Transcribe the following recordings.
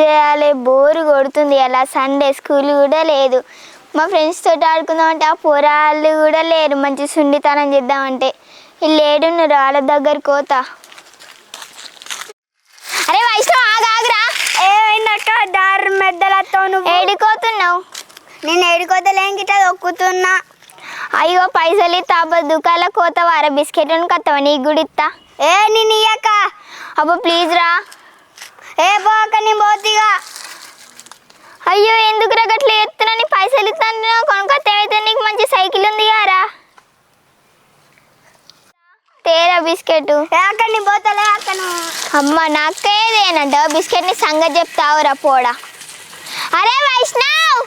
చేయాలి. బోరు కొడుతుంది అలా. సండే స్కూల్ కూడా లేదు. మా ఫ్రెండ్స్ తోటి ఆడుకుందామంటే ఆ పోరాళ్ళు కూడా లేరు. మంచి సుండితనం చేద్దామంటే. వీళ్ళు ఏడున్నారు. వాళ్ళ దగ్గరికి పోతా. అరే వైష్ణవ్ ఆగాగ్రా ఏమైందక్క? దారి మెద్దలతో నువ్వు ఏడికోతున్నావు నేను ఏడుకోతలేం గిట్ట దొక్కుతున్నా అయ్యో పైసలు తాప దుకాల కోతవారా బిస్కెట్ కత్తవా? నీకు కూడా ఇస్తా ఏ నేను ఇయ్యక్క. అబ్బో ప్లీజ్ రా. ఏ పోక నీ కొనుక్కొస్తే ఏమైతే నీకు మంచి సైకిల్ ఉంది కారా తేరా బిస్కెట్ ఏ అక్క నీ పోతలే అక్క నువ్వు అమ్మ నాకేదేనంట బిస్కెట్ని సంగతి చెప్తావురా పోడా. అరే వైష్ణవ్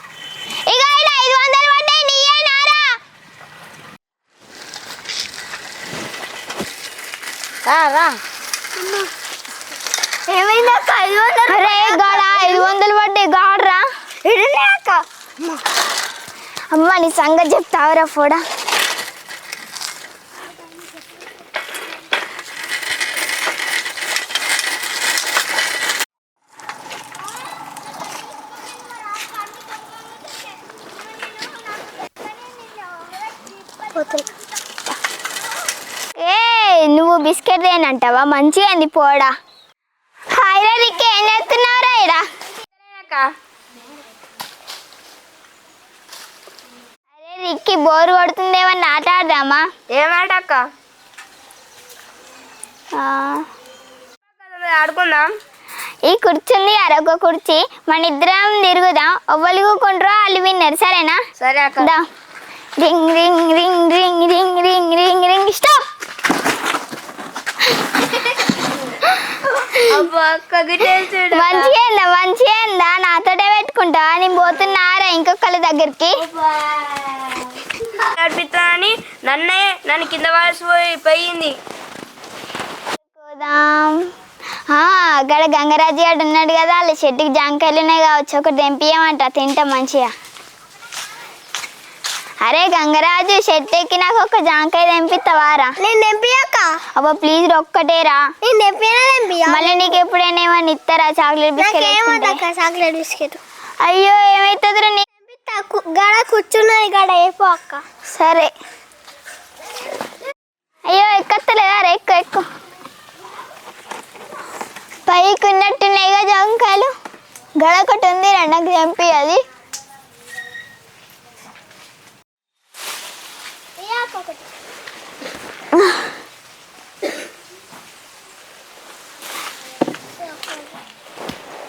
ఇక ఈడ ఐదు వందలు పడ్డాయి నీయేనారా రా ఏమైందక్క ఐదు వందలు అరే గాడ ఐదు వందలు పడ్డాయి గాడ్రా ఇడనే అక్క అమ్మ నీ సంగతి చెప్తావురా ఫోడా. ఏ నువ్వు బిస్కెట్ తేనంటావా? మంచిగా అంది పోడా. హాయ్ రా ఏం చేస్తున్నావురా ఇరా రిక్కి బోరు కొడుతుందేమన్నా ఆట ఆడదామా ఏమాటక్క? ఆ, ఆడుకుందాం. ఈ కుర్చుంది అరొక కుర్చీ. మన ఇద్దరం తిరుగుదాం. ఎవ్వరు కొండ్రో వాళ్ళు విన్నారు. సరేనా? సరే అక్క. దా. Ring ring ring ring ring ring ring ring. Stop! అబ్బా అక్క గిట్టేసాడు మంచిగా మంచిగా నాతోటే పెట్టుకుంటా నేను పోతున్నారా ఇంకొకళ్ళ దగ్గరికి. నడిపిస్తానని నన్నే నన్ను కింద వాసిపోయి పోయింది. అక్కడ గంగరాజు గారు ఉన్నాడు కదా వాళ్ళ చెట్టుకి జాంకాయలు ఉన్నాయి కావచ్చు ఒకటి తెంపియమంట తింటా మంచిగా. అరే గంగరాజు చెట్టు ఎక్కి నాకు ఒక జాంకాయ తెంపిస్తావారా నేను తెంపియక్క అబ్బా ప్లీజ్ ఒక్కటేరా నేను తెంపినా తెంపియా మళ్ళీ నీకు ఎప్పుడైనా ఏమన్నా ఇస్తారా చాక్లెట్ బిస్కెట్ చాక్లెట్ బిస్కెట్. అయ్యో ఏమవుతుందిరా నీ గడ కూర్చున్నది గడ అయిపో అక్క? సరే. అయ్యో ఎక్కత్తలేదా రే? ఎక్కువ ఎక్కువ పైకి ఉన్నట్టున్నాయిగా జాంకాయలు గడొకటి ఉంది నాకు చంపి అది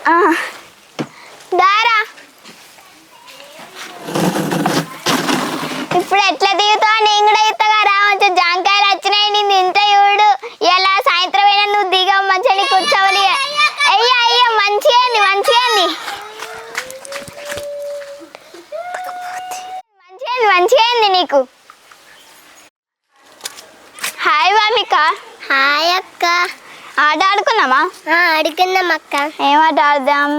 ఆ. దారా ఇప్పుడు ఎట్లా దిగుతావు నేను కూడా ఇస్తాగా రా కొంచెం జాంకాయలు వచ్చినాయి నేను తింటా చూడు ఇలా సాయంత్రం అయినా నువ్వు దిగవు మంచిగా నీకు కూర్చోవాలి అయ్యో అయ్యో మంచిగా అండి మంచిగా అండి మంచిగా అండి మంచిగా అండి నీకు హాయ్ వామిక హాయ్ అక్క ఆట ఆడుకుందామా అడిగిందాం అక్క. ఏం ఆట ఆడదాం?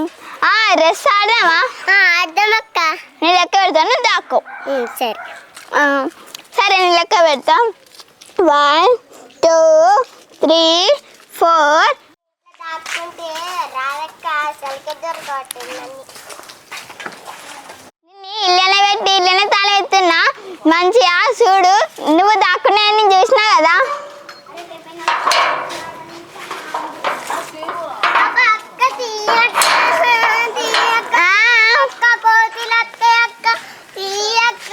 ఆ రెస్ ఆడదామా? ఆడదాం అక్క. నేను లెక్క పెడతాను దాక్కో. సరే. సరే నేను లెక్క పెడతా. One two three four. దాక్కుంటే రాదక్క అసలుకే ఇల్లనే పెట్టి ఇల్లనే తల ఎత్తున్నా మంచిగా చూడు నువ్వు దాక్కునే నేను చూసినా కదా అక్క తీయక్క తీయక్క ఆ, అక్క కోతిలు వస్తాయి అక్క తీయక్క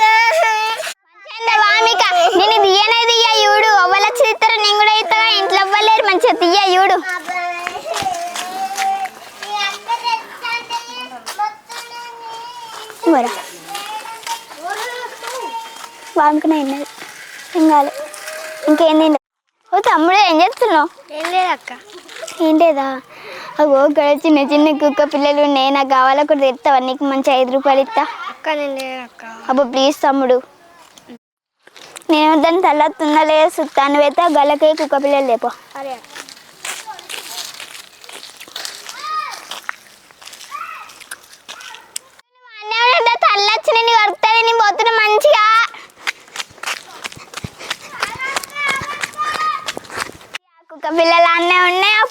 మంచిగా వామిక నేను తీయనే తీయ చూడు అవ్వలు వచ్చి ఇస్తారు నేను కూడా ఇస్తాగా ఇంట్లో అవ్వలేరు మంచిగా తీయ చూడు మరా వామికనే ఉన్నది ఏం కాలే. ఇంకేం తిండు ఓ తమ్ముడు ఏం చేస్తున్నావు? ఏం లేదక్క ఏంటేదా అగో ఇక్కడ చిన్న చిన్న కుక్క పిల్లలు ఉన్నాయి. నాకు కావాలా ఒకటి తెస్తావా నీకు మంచి ఐదు రూపాయలు ఇస్తా అక్క నేను అబ్బో ప్లీజ్ తమ్ముడు. నేను దాన్ని తల్లత్తున్నా లేదా సుత్తాను వేస్తా గల్లకే కుక్క పిల్లలు లేపో. తల్లొచ్చి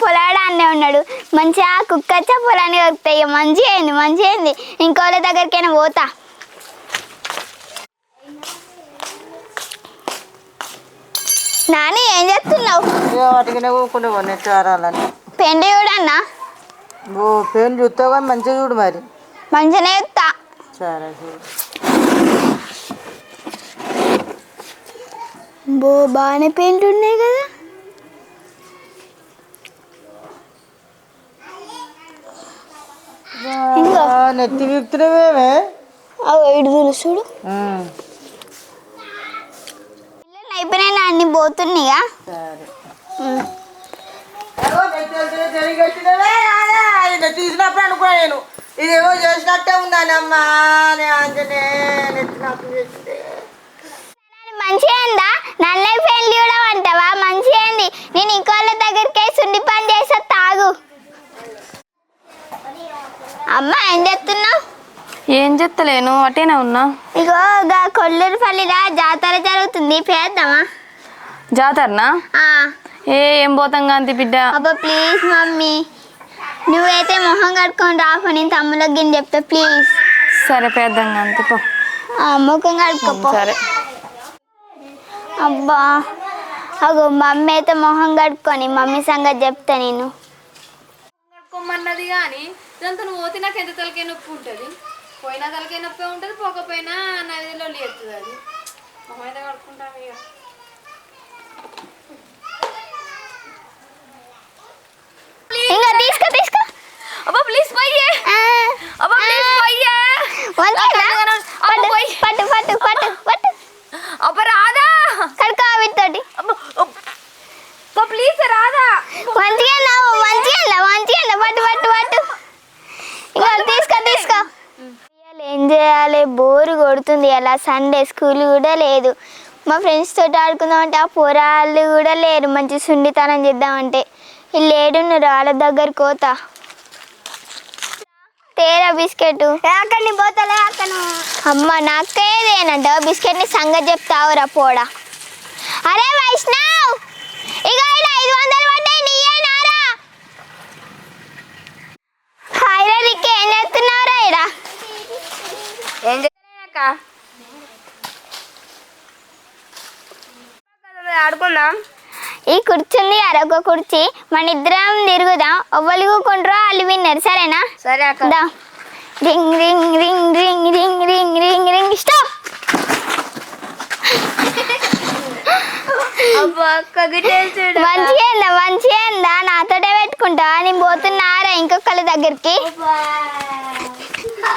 పొలాడాన్నే ఉన్నాడు. మంచిగా కుక్క వచ్చా పొలాన్ని దొరుకుతాయి. మంచి అయింది మంచి అయింది. ఇంకోళ్ళ దగ్గరికైనా పోతా. నాని ఏం చేస్తున్నావు? పెండి చూడన్నా? పెండి చూస్తావు కానీ మంచిగా చూడు మరి. మంచిగా చూస్తా సరే బో బాగానే పెయింట్ ఉన్నాయి కదా. నెత్తి విక్తులేమే ఇటు చూడు అయిపోయినా అన్ని పోతున్నాయా తీసినప్పుడు అనుకున్నా నేను. ఇదేమో చేసినట్టే మంచిగా నేను ఇంకోళ్ళ దగ్గరికి సుండి పని చేసా తాగు. అమ్మ ఏం చెప్తున్నావు ఏం చెత్తలేను అటేనే ఉన్నా. ఇగో గా కొల్లూరు పల్లిరా జాతర జరుగుతుంది పేద్దామా? జాతరనా? ఆ, ఏ ఏం పోతాం కాంతి బిడ్డ? అబ్బా ప్లీజ్ మమ్మీ. నువ్వైతే మొహం కడుక్కొని రాకు నేను తమ్ముళ్ళకి గిన్నె చెప్తా ప్లీజ్. సరే పేద్దాం కాంతి పో. ముఖం కడుక్కోపో సరే. అబ్బా అగో మమ్మీ అయితే మొహం కడుక్కొని మమ్మీ సంగతి చెప్తా నేను. కట్టుకోమన్నది కానీ దాంతో నువ్వు పోతే నాకు ఎంత తలకాయ నొప్పి ఉంటుంది? పోయినా తలకాయ నొప్పి ఉంటుంది పోకపోయినా నదిలో లేస్తుంది అది. మొహం అయితే కడుక్కుంటాం ఇక ఇంకా తీసుకో తీసుకో. అబ్బా ప్లీజ్ పోయ్యే ఆ, అబ్బా ప్లీజ్ పోయ్యే మంచిగా అబ్బా, పట్టు పోయ్. పట్టు పట్టు పట్టు పట్టు అబ్బా రాదా కడుకో వీటితోటి అబ్బా అబ్బా ప్లీజ్ రాదా మంచిగా ఉన్నావు మంచిగా ఉన్నావు మంచిగా ఉన్నావు పట్టు పట్టు పట్టు ఇంకా తీసుకో తీసుకో ఇవాళ ఏం చేయాలి. బోరు కొడుతుంది అలా. సండే స్కూల్ కూడా లేదు. మా ఫ్రెండ్స్ తోటి ఆడుకుందామంటే ఆ పోరాళ్ళు కూడా లేరు. మంచి సుండితనం చేద్దామంటే. వీళ్ళు ఏడున్నారు వాళ్ళ దగ్గరికి పోతా. తేరా బిస్కెట్. అక్కడిని పోతలే అక్కడ అమ్మ నాకేదేనంట బిస్కెట్ని సంగతి చెప్తావురా పోడా. అరే వైష్ణవ్! ఇక ఇలా ఐదు వందలు పడ్డాయి. నీయేనారా హాయ్ రా చేస్తున్నావురా ఏం చేయలేక ఆడుకుందాం? ఈ కుర్చుంది అర ఒక కుర్చీ. మన ఇద్దరం తిరుగుదాం. ఎవ్వరు కొంటారో వాళ్ళు విన్నారు. సరేనా? సరే అక్క. Ring ring ring ring ring ring ring ring. Stop! మంచిగా మంచిగా నాతోటే పెట్టుకుంటా నేను పోతున్నారా ఇంకొకళ్ళ దగ్గరికి.